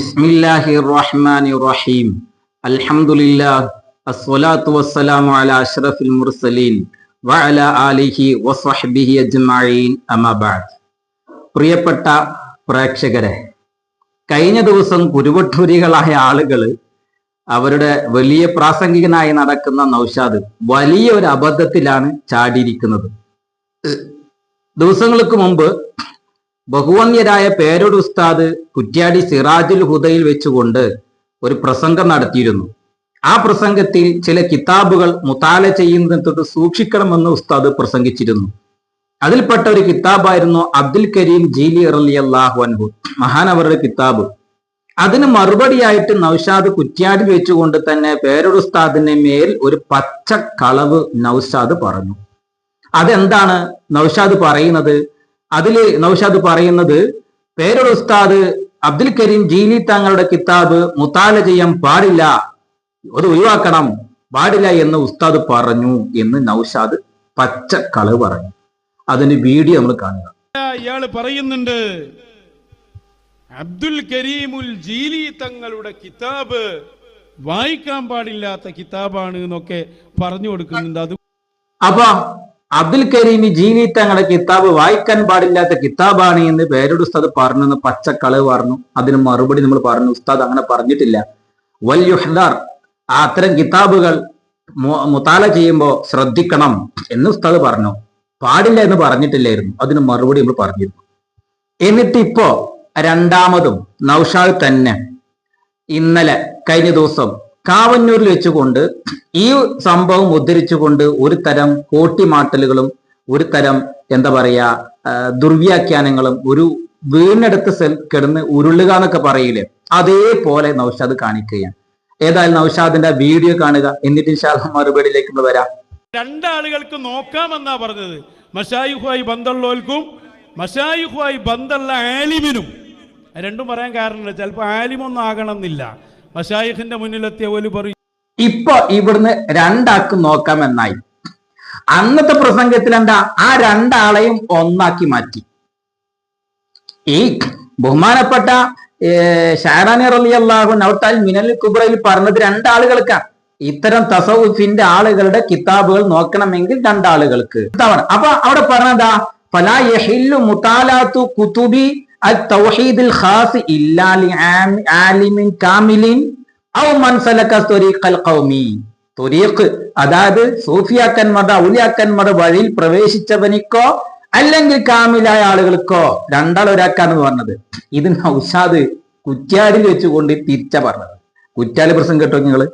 ബിസ്മില്ലാഹി റഹ്മാനി റഹീം അസ്സലാത്തു വസ്സലാമു അലാ അഷ്റഫിൽ മുർസലീൻ ആലിഹി വസ്വഹ്ബിഹി അജ്മഈൻ. പ്രിയപ്പെട്ട പ്രേക്ഷകരെ കഴിഞ്ഞ ദിവസം കുരുവട്ടൂരികളായ ആളുകൾ അവരുടെ വലിയ പ്രാസംഗികനായി നടക്കുന്ന നൌഷാദ് വലിയ ഒരു അബദ്ധത്തിലാണ് ചാടിയിരിക്കുന്നത്. ദിവസങ്ങൾക്ക് മുമ്പ് ബഹുവന്യരായ പേരോട് ഉസ്താദ് കുറ്റ്യാടി സിറാജുൽ ഹുദയിൽ വെച്ചുകൊണ്ട് ഒരു പ്രസംഗം നടത്തിയിരുന്നു. ആ പ്രസംഗത്തിൽ ചില കിതാബുകൾ മുത്താല ചെയ്യുന്നത് സൂക്ഷിക്കണമെന്ന് ഉസ്താദ് പ്രസംഗിച്ചിരുന്നു. അതിൽപ്പെട്ട ഒരു കിതാബായിരുന്നു അബ്ദുൽ കരീം ജീലി അറലി അള്ളാഹു അൻഹു മഹാനവരുടെ കിതാബ്. അതിന് മറുപടിയായിട്ട് നൌഷാദ് കുറ്റ്യാടി വെച്ചുകൊണ്ട് തന്നെ പേരൊരു ഉസ്താദിന്റെ മേൽ ഒരു പച്ച കളവ് നൌഷാദ് പറഞ്ഞു. അതെന്താണ് നൌഷാദ് പറയുന്നത്? അതിൽ നൌഷാദ് പറയുന്നത് പേരുടെ ഉസ്താദ് അബ്ദുൽ കരീം ജീലി താങ്കളുടെ കിതാബ് മുത്താല ചെയ്യാൻ പാടില്ല. അത് ഒഴിവാക്കണം. പാടില്ല എന്ന് ഉസ്താദ് പറഞ്ഞു എന്ന് നൌഷാദ് പച്ച കളവ് പറഞ്ഞു. അതിന് വീഡിയോ നമ്മൾ കാണുക. ഇയാൾ പറയുന്നുണ്ട് അബ്ദുൽ കരീമുൽ ജീലി തങ്ങളുടെ കിതാബ് വായിക്കാൻ പാടില്ലാത്ത കിതാബാണ് എന്നൊക്കെ പറഞ്ഞു കൊടുക്കുന്നുണ്ട്. അത് അപ്പൊ അബ്ദുൽ കരീമി ജീനി തങ്ങളുടെ കിതാബ് വായിക്കാൻ പാടില്ലാത്ത കിതാബാണ് എന്ന് പേരോട് ഉസ്താദ് പറഞ്ഞു എന്ന് പച്ചക്കളവ് പറഞ്ഞു. അതിന് മറുപടി നമ്മൾ പറഞ്ഞു. ഉസ്താദ് അങ്ങനെ പറഞ്ഞിട്ടില്ല. വൽ യുഹ്ദാർ ആ അത്തരം കിതാബുകൾ മുത്താല ചെയ്യുമ്പോൾ ശ്രദ്ധിക്കണം എന്ന് ഉസ്താദ് പറഞ്ഞു. പാടില്ല എന്ന് പറഞ്ഞിട്ടില്ലായിരുന്നു. അതിന് മറുപടി നമ്മൾ പറഞ്ഞിരുന്നു. എന്നിട്ട് ഇപ്പോ രണ്ടാമതും നൌഷാദ് തന്നെ. ഇന്നലെ കഴിഞ്ഞ ദിവസം കാവന്നൂരിൽ വെച്ചുകൊണ്ട് ഈ സംഭവം ഉദ്ധരിച്ചുകൊണ്ട് ഒരു തരം കോട്ടിമാട്ടലുകളും ഒരു തരം എന്താ പറയാ ദുർവ്യാഖ്യാനങ്ങളും ഒരു വീണെടുത്ത് സെൽ കിടന്ന് ഉരുളുക എന്നൊക്കെ പറയില്ലേ? അതേപോലെ നൌഷാദ് കാണിക്കുകയാണ്. ഏതായാലും നൌഷാദിന്റെ വീഡിയോ കാണുക. എന്നിട്ട് ഇൻഷാല്ല മറുപടിയിലേക്ക് വരാം. രണ്ടാളുകൾക്ക് നോക്കാമെന്നാ പറഞ്ഞത്. മഷായുഹുമായി ബന്ധമുള്ളവർക്കും മഷായുഹുമായി ബന്ധമുള്ള ആലിമിനും. രണ്ടും പറയാൻ കാരണമില്ല. ചിലപ്പോൾ ആലിമൊന്നും ആകണമെന്നില്ല. മഷായിഖിന്റെ മുന്നിലെത്തിയ ഒരു പറയും ഇപ്പൊ ഇവിടുന്ന് രണ്ടാക്കും നോക്കാമെന്നായി അന്നത്തെ പ്രസംഗത്തിൽ എന്താ? ആ രണ്ടാളെയും ഒന്നാക്കി മാറ്റി. ഈ ബഹുമാനപ്പെട്ട ഷാറാനി റലി അള്ളാഹു നൗട്ടാൽ മിനൽ കുബ്രയിൽ പറഞ്ഞത് രണ്ടാളുകൾക്കാണ് ഇത്തരം തസവുഫിന്റെ ആളുകളുടെ കിതാബുകൾ നോക്കണമെങ്കിൽ രണ്ടാളുകൾക്ക്. അപ്പൊ അവിടെ പറഞ്ഞതാ ഫലാ യഹില്ലു മുത്താലാത്തു കുതുബി അതായത് സൂഫിയാക്കന്മാരുടെ ഔലിയാക്കന്മാരുടെ വഴിയിൽ പ്രവേശിച്ചവനിക്കോ അല്ലെങ്കിൽ കാമിലായ ആളുകൾക്കോ രണ്ടാൾ ഒരാക്കാന്ന് പറഞ്ഞത്. ഇത് നൗഷാദ് കുറ്റ്യാടിൽ വെച്ചുകൊണ്ട് തിരിച്ച പറഞ്ഞത്. കുറ്റാലി പ്രസംഗം കേട്ടോ നിങ്ങൾ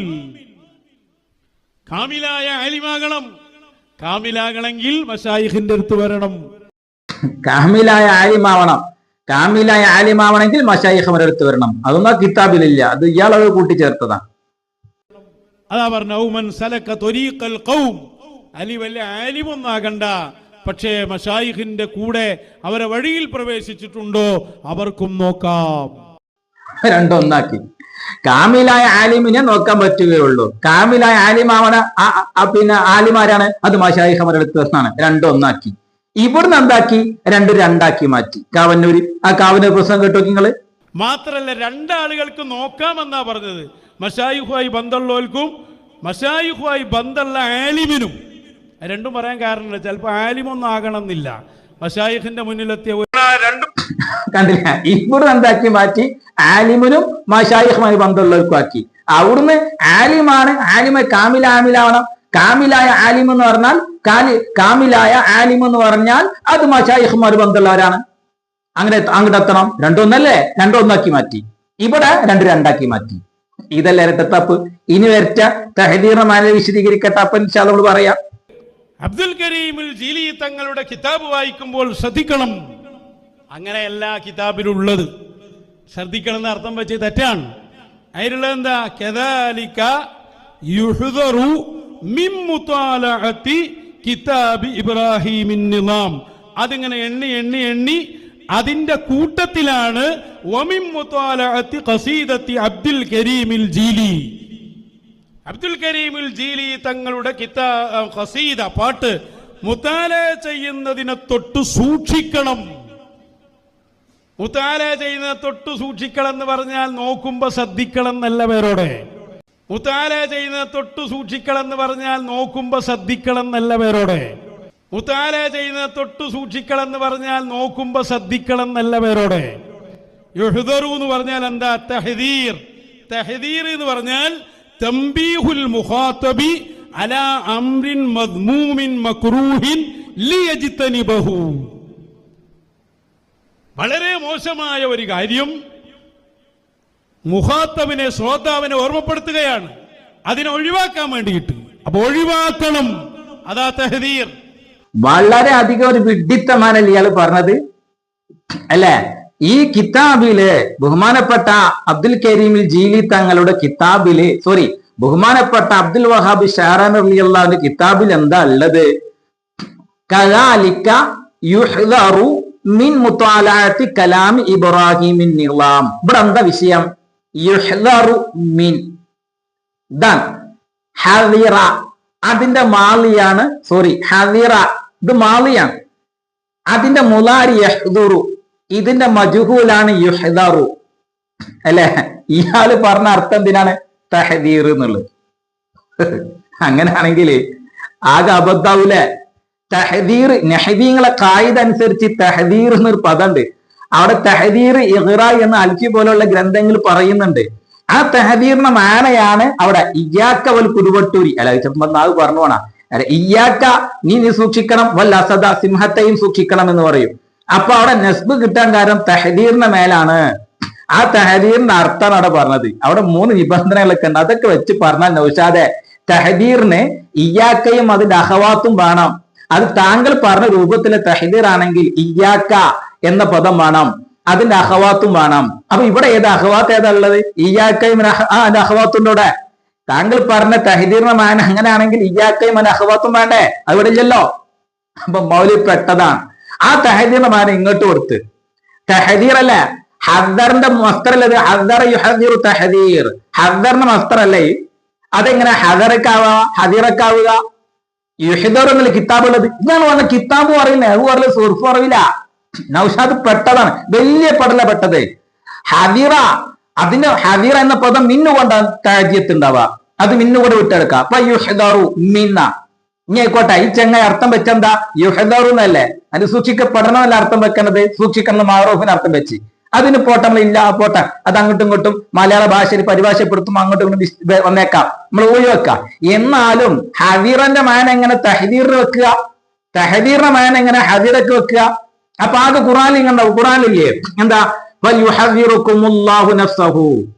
ഇല്ല കാമിലായ ആലിമാകണം കാമിലാകണമെങ്കിൽ മഷായിഖിന്റെ അടുത്ത് വരണം. കാമിലായ ആലിമാവണം കാമിലായ ആലിമാവണമെങ്കിൽ മഷായിഖ് അടുത്ത് വരണം. അതൊന്നും കിതാബിലില്ല. അത് ഇയാളത് കൂട്ടിച്ചേർത്തതാ അതാ പറഞ്ഞ അലി വല്ല ആലിമൊന്നാകണ്ട പക്ഷേ മഷായിഖിന്റെ കൂടെ അവരെ വഴിയിൽ പ്രവേശിച്ചിട്ടുണ്ടോ? അവർക്കും നോക്കാം. രണ്ടൊന്നാക്കി. കാമിലായ ആലിമിനെ നോക്കാൻ പറ്റുകയുള്ളൂ കാമിലായ ആലിമാവണ പിന്നെ ആലിമാരാണ്. അത് മഷായിഖ് വ്യത്യാസമാണ് രണ്ടും ഒന്നാക്കി ഇവിടുന്ന് എന്താക്കി? രണ്ട് രണ്ടാക്കി മാറ്റി. കാവന്നൂര്. ആ കാവന്നൂർ പ്രസംഗം കേട്ടോ നിങ്ങൾ. മാത്രല്ല രണ്ടാളുകൾക്ക് നോക്കാമെന്നാ പറഞ്ഞത്. മഷായിഖുമായി ബന്ധമുള്ളവർക്കും മഷായിഖുമായി ബന്ധമുള്ള ആലിമിനും. രണ്ടും പറയാൻ കാരണമില്ല. ചിലപ്പോൾ ആലിമൊന്നും ആകണമെന്നില്ല. മഷായിഖിന്റെ മുന്നിലെത്തിയ ഒരു കണ്ടില്ല. ഇവിടെ എന്താക്കി മാറ്റി? ആലിമിനും മഷായിഖുമായി ബന്ധമുള്ളവർക്കും ആക്കി. അവിടുന്ന് ആലിമാണ് ആലിമ കാമില ആമിലാവണം. കാമിലായ ആലിം എന്ന് പറഞ്ഞാൽ കാലി കാമിലായ ആലിം എന്ന് പറഞ്ഞാൽ അത് മഷായിഖുമാർ ബന്ധമുള്ളവരാണ്. അങ്ങനെ അങ്ങോട്ട് എത്തണം. രണ്ടൊന്നല്ലേ? രണ്ടൊന്നാക്കി മാറ്റി. ഇവിടെ രണ്ട് രണ്ടാക്കി മാറ്റി. ഇതല്ലേ തപ്പ്. ഇനി വരച്ച തഹദീറമാനെ വിശദീകരിക്കട്ടെ. അപ്പൊ നമ്മൾ പറയാം. അബ്ദുൽ കരീമിൽ ജീലി തങ്ങളുടെ കിതാബ് വായിക്കുമ്പോൾ ശ്രദ്ധിക്കണം. അങ്ങനെയല്ല കിതാബിലുള്ളത്. ശ്രദ്ധിക്കണം എന്ന് അർത്ഥം വെച്ച് തെറ്റാണ്. അതിലുള്ള എന്താ? കെതാലിക്ക യുഹ്ദറു മിൻ കിതാബ് ഇബ്രാഹിമിൻ നിലാം അതിങ്ങനെ എണ്ണി എണ്ണി എണ്ണി അതിന്റെ കൂട്ടത്തിലാണ് ഒമിം മുതാലഅത്തി ഖസീദത്തി അബ്ദുൽ കരീമിൽ ജീലി. അബ്ദുൽ കരീമുൽ ജീലി തങ്ങളുടെ കിതാ ഖസീദ പാട്ട് മുത്താല ചെയ്യുന്നതിനെ തൊട്ട് സൂക്ഷിക്കണം. മുത്താല ചെയ്യുന്നതിനെ തൊട്ട് സൂക്ഷിക്കണം എന്ന് പറഞ്ഞാൽ നോക്കുമ്പോ ശ്രദ്ധിക്കണം എന്നല്ല പേരോടെ മുത്താല ചെയ്യുന്നതിനെ തൊട്ട് സൂക്ഷിക്കണം എന്ന് പറഞ്ഞാൽ നോക്കുമ്പോ ശ്രദ്ധിക്കണം എന്നല്ല പേരോടെ മുത്താല ചെയ്യുന്നതിനെ തൊട്ട് സൂക്ഷിക്കണം എന്ന് പറഞ്ഞാൽ നോക്കുമ്പോ ശ്രദ്ധിക്കണം എന്നല്ല പേരോടെ യുഹ്ദറു എന്ന് പറഞ്ഞാൽ എന്താ? തെഹദീർ. തെഹദീർ എന്ന് പറഞ്ഞാൽ തംബീഹുൽ മുഖാത്തബി അലാ അംറിൻ മദ്മൂമിൻ മക്രൂഹിൻ ലിയജ്തനിബഹു. വളരെ മോശമായ ഒരു കാര്യം മുഹാത്തവിനെ ശ്രോതാവിനെ ഓർമ്മപ്പെടുത്തുകയാണ്. അതിനെ ഒഴിവാക്കാൻ വേണ്ടിയിട്ട്. അപ്പൊ ഒഴിവാക്കണം. അതാ തഹദീർ. വളരെ അധികം ഒരു വിഡിത്തമാനല്ലേ ഇയാൾ പറഞ്ഞത്. അല്ലെ? ഈ കിതാബിൽ ബഹുമാനപ്പെട്ട അബ്ദുൽ കരീമിൽ ജീലി തങ്ങളുടെ കിതാബിൽ സോറി ബഹുമാനപ്പെട്ട അബ്ദുൽ വഹാബ് ഷാറാൻ അള്ളാഹുന്റെ കിതാബിൽ എന്താ ഉള്ളത്? കലാലിക്ക യുഹ്ദറു മിൻ മുത്താലാത്തി കലാം ഇബ്രാഹിമിൻ നിളാം ഇവിടെ എന്താ വിഷയം? യുഹ്ദറു മിൻ. ദൻ ഹദിറ. അതിന്റെ മാലിയാണ് സോറി ഹദിറ. ഇത് മാലിയാണ്. അതിന്റെ മുലാരി യഹ്ദുറു. ഇതിന്റെ മജുഹൂലാണ് യുഹദാറു. അല്ലെ? ഇയാൾ പറഞ്ഞ അർത്ഥം എന്തിനാണ്? തഹദീർ എന്നുള്ളത്. അങ്ങനെയാണെങ്കിൽ ആകെ അബദ്ധാവൂലെ? തഹദീർ നെഹദീങ്ങളെ കായിക അനുസരിച്ച് തഹദീർ എന്നൊരു പദമുണ്ട്. അവിടെ തഹദീർ ഇഹ്റ എന്ന അൽഫി പോലുള്ള ഗ്രന്ഥങ്ങൾ പറയുന്നുണ്ട്. ആ തഹദീറിന്റെ മാനയാണ് അവിടെ ഇയ്യാക്കവൽ കുരുവട്ടൂരി അല്ല ചെറുപ്പം നാവ് പറഞ്ഞു പോണ. ഇയാക്ക നീ നീ സൂക്ഷിക്കണം വല്ല അസദ സിംഹത്തെയും സൂക്ഷിക്കണം എന്ന് പറയും. അപ്പൊ അവിടെ നസ്ബ് കിട്ടാൻ കാരണം തഹദീറിന്റെ മേലാണ്. ആ തഹദീറിന്റെ അർത്ഥമാണ് അവിടെ പറഞ്ഞത്. അവിടെ മൂന്ന് നിബന്ധനകളൊക്കെ ഉണ്ട്. അതൊക്കെ വെച്ച് പറഞ്ഞാൽ നൗഷാദെ തഹദീറിന് ഇയാക്കയും അതിന്റെ അഹവാത്തും വേണം. അത് താങ്കൾ പറഞ്ഞ രൂപത്തിലെ തഹദീർ ആണെങ്കിൽ ഇയാക്ക എന്ന പദം വേണം. അതിന്റെ അഹവാത്തും വേണം. അപ്പൊ ഇവിടെ ഏത് അഹവാത്ത് ഏതാ ഉള്ളത്? ഇയാക്കയും അതിന്റെ അഹവാത്തുണ്ട് ഇവിടെ. താങ്കൾ പറഞ്ഞ തഹദീറിന്റെ മാന അങ്ങനെയാണെങ്കിൽ ഇയാക്കയും അതിന്റെ അഹവാത്തും വേണ്ടേ? അത് ഇവിടെ ഇല്ലല്ലോ. അപ്പൊ മൗലി പെട്ടതാണ്. ആ തഹദീറിന്റെ മാന ഇങ്ങോട്ട് കൊടുത്ത്. തഹദീർ അല്ല ഹദ്ദറിന്റെ മസ്തറല്ലത് ഹദ്ദർ യുഹദീർ തഹദീർ. ഹദ്ദറിന്റെ മസ്തറല്ലേ അതെങ്ങനെ? ഹദറക്കാവുക ഹദീറക്കാവുക യുഹിദർ കിതാബ് ഉള്ളത് ഇതാണ് പറഞ്ഞ കിതാബ് അറിയില്ല അത് പറഞ്ഞ സുർഫ് അറിയില്ല നൗഷാദ് പെട്ടതാണ്. വലിയ പെടല പെട്ടത്. ഹദീറ അതിന്റെ ഹദീറ എന്ന പദം മിന്നുകൊണ്ടാണ് താജ്യത്തുണ്ടാവുക അത് മിന്നു കൂടെ വിട്ടെടുക്കുക. അപ്പൊ യുഹദറു മിന്ന. ഇനി ആയിക്കോട്ടെ ഈ ചെങ്ങായി അർത്ഥം വെച്ചെന്താ യുഹദറു എന്നല്ലേ അത് സൂക്ഷിക്കപ്പെടണമല്ല അർത്ഥം വെക്കണത്? സൂക്ഷിക്കണം മാറൂഫിന് അർത്ഥം വെച്ച്. അതിന് പോട്ടെ നമ്മൾ ഇല്ല പോട്ടെ. അത് അങ്ങോട്ടും ഇങ്ങോട്ടും മലയാള ഭാഷയിൽ പരിഭാഷപ്പെടുത്തും അങ്ങോട്ടും ഇങ്ങോട്ടും വന്നേക്കാം. നമ്മൾ ഒഴിവെക്കാം എന്നാലും ഹവീറന്റെ മാന എങ്ങനെ തഹദീറിന് വെക്കുക? തഹദീറിന്റെ മാന എങ്ങനെ ഹവീറൊക്കെ വെക്കുക? അപ്പൊ ആകെ ഖുറാനിൽ കണ്ടാവും ഖുറാനില്ലേ? എന്താ?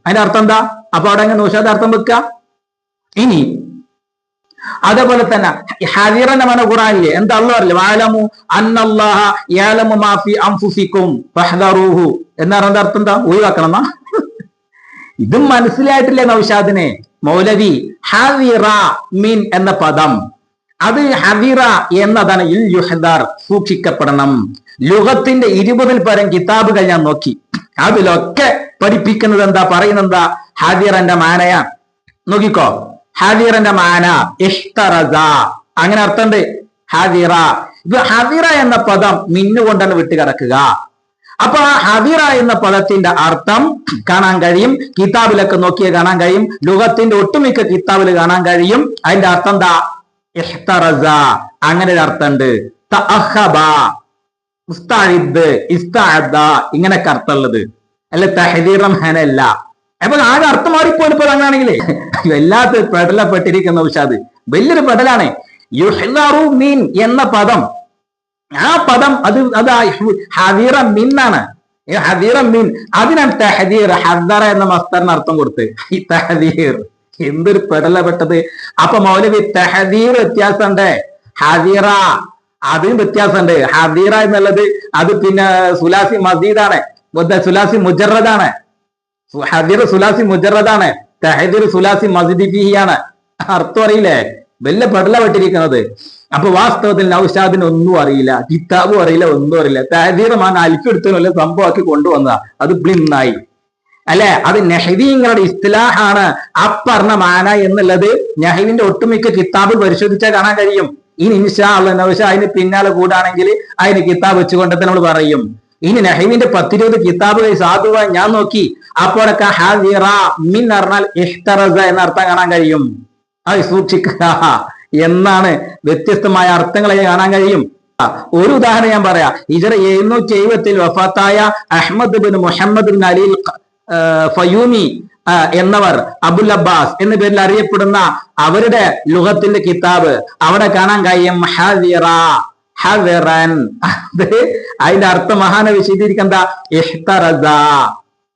അതിന്റെ അർത്ഥം എന്താ? അപ്പൊ അവിടെ എങ്ങനെ അർത്ഥം വെക്കുക. ഇനി അതേപോലെ തന്നെ ഹദീറിന്റെ മന ഖുറാനില്ലേ എന്താ അള്ളു അറിയില്ല വാലമു അന്നല്ലാഹ മാഫി അംഫുസിക്കും ഫഹദറൂഹു. എന്നാണ് എന്താ അർത്ഥം എന്താ? ഒഴിവാക്കണം എന്നാ ഇതും മനസ്സിലായിട്ടില്ലേ നൗഷാദിനെ? മൗലവി ഹാവിറ മീൻ എന്ന പദം. അത് ഹവിറ എന്നതാണ് ഇൽ യുഹദാർ സൂക്ഷിക്കപ്പെടണം. ലുഹത്തിന്റെ ഇരുപതിൽ പരം കിതാബുകൾ ഞാൻ നോക്കി. അതിലൊക്കെ പഠിപ്പിക്കുന്നത് എന്താ? പറയുന്നത് എന്താ? ഹദിറന്റെ മാനയാണ്. നോക്കിക്കോ. ഹദിറന്റെ മാന ഇഷ്ടറസ അങ്ങനെ അർത്ഥമുണ്ട്. ഹാദിറ. ഇത് ഹദിറ എന്ന പദം മിന്നുകൊണ്ടാണ് വിട്ടുകിടക്കുക. അപ്പൊ ആ ഹദിറ എന്ന പദത്തിന്റെ അർത്ഥം കാണാൻ കഴിയും. കിതാബിലൊക്കെ നോക്കിയാൽ കാണാൻ കഴിയും. ലുഗത്തിന്റെ ഒട്ടുമിക്ക കിതാബിൽ കാണാൻ കഴിയും. അതിന്റെ അർത്ഥം എന്താ? ഇഹ്തറസ അങ്ങനെ ഒരു അർത്ഥമുണ്ട്. ഇങ്ങനെ അർത്ഥമുള്ളത്. അല്ല തഹദീർ ഹനല്ല. അപ്പൊ ആകെ മാറിപ്പോയി ഇപ്പോൾ അങ്ങനെയാണെങ്കിലേ വല്ലാത്ത പെടലപ്പെട്ടിരിക്കുന്ന ഉഷാദ്. വലിയൊരു പെടലാണ്. യുഹ്ലാറു മീൻ എന്ന പദം. ആ പദം അത് അത് മീൻ ഈ ഹദീറ മീൻ അതിനാണ് തഹദീർ ഹദറ എന്ന മസ്തറിന് അർത്ഥം കൊടുത്ത്. ഈ തഹദീർ എന്തൊരു പെടലപ്പെട്ടത്. അപ്പൊ മൗലവി തഹദീർ വ്യത്യാസമുണ്ട്. ഹദീറ അതിന് വ്യത്യാസമുണ്ട്. ഹദീറ എന്നുള്ളത് അത് പിന്നെ സുലാസി മസീദാണ്. സുലാസി മുജറദാണ്. ഹദീർ സുലാസി മുജറദാണ്. സുലാസി മസ്ജിദി ഫിഹിയാണ്. അർത്ഥം അറിയില്ലേ? വല്ല പെടല പെട്ടിരിക്കുന്നത്. അപ്പൊ വാസ്തവത്തിൽ നൗഷാദിന് ഒന്നും അറിയില്ല. കിതാബും അറിയില്ല ഒന്നും അറിയില്ല. തഹദീർ മാൻ അൽക്കെടുത്തതിന് വല്ല സംഭവമാക്കി കൊണ്ടുവന്നതാ. അത് ബ്ലിന്നായി. അല്ലെ? അത് നെഹദീങ്ങളുടെ ഇസ്തിലാഹാണ്. അപ്പറഞ്ഞ മാന എന്നുള്ളത് നെഹവിന്റെ ഒട്ടുമിക്ക കിതാബ് പരിശോധിച്ചാൽ കാണാൻ കഴിയും. ഇനി ഇൻഷാ അള്ളാഹ് നൗഷ അതിന് പിന്നാലെ കൂടാണെങ്കിൽ അതിന് കിതാബ് വെച്ചുകൊണ്ട് നമ്മൾ പറയും. ഇനി നഹീമിന്റെ പത്തിരുപത് കിതാബുകൾ സാധുവായി ഞാൻ നോക്കി. അപ്പോഴൊക്കെ ഹാദിറ മിൻ പറഞ്ഞാൽ ഇഹ്തറസ എന്ന അർത്ഥം കാണാൻ കഴിയും. അത് സൂക്ഷിക്കുക. എന്നാണ് വ്യത്യസ്തമായ അർത്ഥങ്ങളെ കാണാൻ കഴിയും. ഒരു ഉദാഹരണം ഞാൻ പറയാം. ഇജറ എഴുന്നൂറ്റി എഴുപത്തിൽ വഫാത്തായ Ahmad bin Muhammad bin Ali Fayumi എന്നവർ അബുൽ അബ്ബാസ് എന്ന പേരിൽ അറിയപ്പെടുന്ന അവരുടെ ലുഹത്തിന്റെ കിതാബ്. അവിടെ കാണാൻ കഴിയും ഹദിറ. ഹദിറൻ. അത് അതിന്റെ അർത്ഥം മഹാന വിശദീകരിക്കണ്ട ഇഹ്തറസ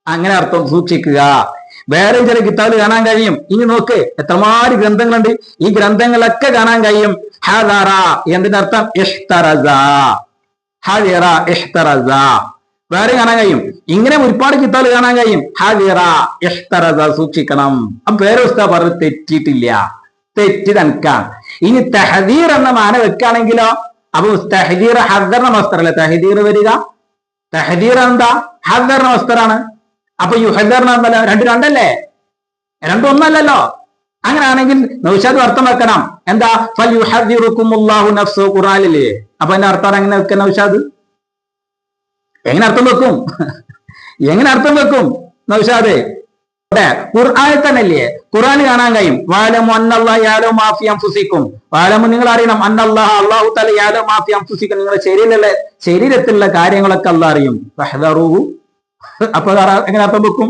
അങ്ങനെ അർത്ഥം സൂക്ഷിക്കുക. വേറെ ചില കിതാബിൽ കാണാൻ കഴിയും. ഇനി നോക്ക് എത്രമാരി ഗ്രന്ഥങ്ങളുണ്ട്. ഈ ഗ്രന്ഥങ്ങളൊക്കെ കാണാൻ കഴിയും. ഹദറ. എന്തിന്റെ അർത്ഥം? ഇഹ്തറസ ഹദിറ ഇഹ്തറസ വേറെ കാണാൻ കഴിയും. ഇങ്ങനെ ഒരുപാട് കിതാബ് കാണാൻ കഴിയും. ഹദിറ ഇഹ്തറസ സൂക്ഷിക്കണം. അപ്പൊ വേറെ ഉസ്താ പറഞ്ഞ് തെറ്റിയിട്ടില്ല. തെറ്റി തനക്കാം ഇനി തെഹദീർ എന്ന മാന വെക്കുകയാണെങ്കിലോ അപ്പൊ തഹദീർ ഹദറിന മസ്തറല്ലേ തഹദീർ വരിക. തഹദീർ എന്താ? ഹദറിന്റെ മസ്തറാണ്. അപ്പൊ യുഹദറിന എന്തല്ല? രണ്ട് രണ്ടല്ലേ? രണ്ടും ഒന്നല്ലല്ലോ. അങ്ങനെയാണെങ്കിൽ നൗഷാദ് അർത്ഥം വെക്കണം. എന്താ? ഫൽ നഫ്സു ഖുറാനില്ലേ അപ്പൊ എന്റെ അർത്ഥം എങ്ങനെ വെക്കാൻ നൗഷാദ്? എങ്ങനെ അർത്ഥം വെക്കും? എങ്ങനെ അർത്ഥം വെക്കും? നൗഷാദ് ഇവിടെ ഖുർആനിൽ തന്നെയല്ലേ? ഖുർആൻ കാണാൻ കഴിയും. വാലമു അന്നല്ലാഹ് യാലോ മാഫി അംഫുസിക്കും വാലമു നിങ്ങൾ അറിയണം അന്നല്ലാഹ് അല്ലാഹു തആല യാലോ മാഫി അംഫുസിക്കും നിങ്ങളുടെ ശരീരത്തിലുള്ള ശരീരത്തിലുള്ള കാര്യങ്ങളൊക്കെ അല്ല അറിയും. ഫഹ്ദറുഹു അപ്പൊ എങ്ങനെ അർത്ഥം വെക്കും?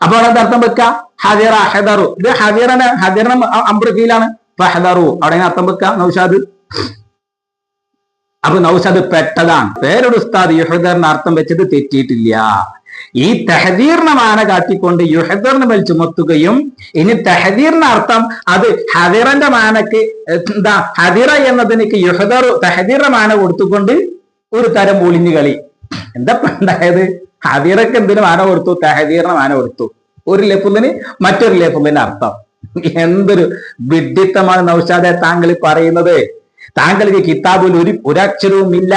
അപ്പൊ അവിടെ അർത്ഥം വെക്ക? ഹദിറ ഹദറു. ഇത് ഹദിറന ഹദിറന അമ്പ്രഫീലാണ് ഫഹദറു അവിടെ എങ്ങനെ അർത്ഥം വെക്ക? നൗഷാദ്. അപ്പൊ നൗഷാദ് പെട്ടതാണ്. വേറൊരു ഉസ്താദ് യുഹദറിന് അർത്ഥം വെച്ചത് തെറ്റിയിട്ടില്ല. ഈ തെഹദീറിനെ മാന കാട്ടിക്കൊണ്ട് യുഹദറിന് മേൽ ചുമത്തുകയും ഇനി തെഹദീറിന് അർത്ഥം അത് ഹദിറന്റെ മാനക്ക് എന്താ ഹദിറ എന്നതിനേക്ക് യുഹദർ തെഹദീറിന്റെ മാന കൊടുത്തുകൊണ്ട് ഒരു തരം ഒളിഞ്ഞു കളി. എന്താ ഉണ്ടായത്? ഹദിറക്ക് എന്തിനു മാന കൊടുത്തു? തെഹദീറിന് മാന കൊടുത്തു. ഒരു ലഫുലിന് മറ്റൊരു ലഫുലിന്റെ അർത്ഥം. എന്തൊരു വിഡിത്തമാണ് നൗഷാദെ താങ്കൾ പറയുന്നത്? താങ്കൾക്ക് കിതാബിൽ ഒരു ഒരക്ഷരവും ഇല്ല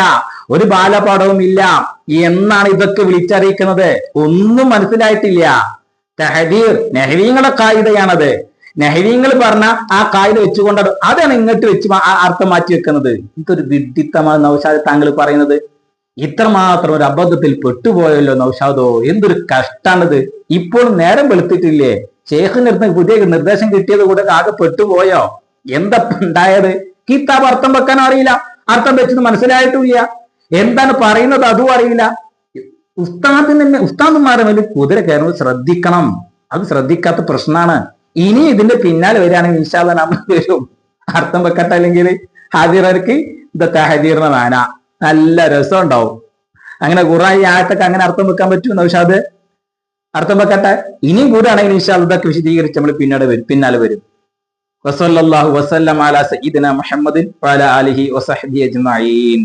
ഒരു ബാലപാഠവും ഇല്ല എന്നാണ് ഇതൊക്കെ വിളിച്ചറിയിക്കുന്നത്. ഒന്നും മനസ്സിലായിട്ടില്ല. തെഹദീർ നെഹവീങ്ങളുടെ കായികയാണത്. നെഹവീങ്ങൾ പറഞ്ഞ ആ കായിക വെച്ചുകൊണ്ടാണ് അതാണ് ഇങ്ങോട്ട് വെച്ച് അർത്ഥം മാറ്റി വെക്കുന്നത്. ഇതൊരു വിഡിത്തമാണ് നൗഷാദ് താങ്കൾ പറയുന്നത്. ഇത്രമാത്രം ഒരു അബദ്ധത്തിൽ പെട്ടുപോയല്ലോ നൗഷാദോ. എന്തൊരു കഷ്ടാണിത്. ഇപ്പോൾ നേരം വെളുത്തിട്ടില്ലേ. ചേഹ് നിർത്തി പുതിയ നിർദ്ദേശം കിട്ടിയത് കൂടെ ആകെ പെട്ടുപോയോ? എന്താ ഉണ്ടായത്? കിതാബ് അർത്ഥം വെക്കാൻ അറിയില്ല. അർത്ഥം വെച്ചത് മനസ്സിലായിട്ടുമില്ല എന്താണ് പറയുന്നത് അതും അറിയില്ല. ഉസ്താദിന് ഉസ്താദന്മാരെ മേലിൽ കുതിര കയറുന്നത് ശ്രദ്ധിക്കണം. അത് ശ്രദ്ധിക്കാത്ത പ്രശ്നമാണ്. ഇനി ഇതിന്റെ പിന്നാലെ വരികയാണെങ്കിൽ ഇൻഷാല്ല നമ്മൾ വരും. അർത്ഥം വെക്കട്ടെ അല്ലെങ്കിൽ ഹാദിറർക്ക് ഇത് വേന നല്ല രസം ഉണ്ടാവും. അങ്ങനെ ഖുറാൻ ഈ ആട്ടൊക്കെ അങ്ങനെ അർത്ഥം വെക്കാൻ പറ്റും നൗഷാദ് അർത്ഥം വെക്കട്ടെ. ഇനിയും കൂടുകയാണെങ്കിൽ ഇൻഷാല്ല ഇതൊക്കെ വിശദീകരിച്ച് നമ്മൾ പിന്നാലെ വരും പിന്നാലെ വരും. വസല്ലല്ലാഹു വസല്ലം അലാ സയ്യിദിന മുഹമ്മദിൻ വഅലാ ആലിഹി വസഹ്ബിഹി അജ്മഈൻ.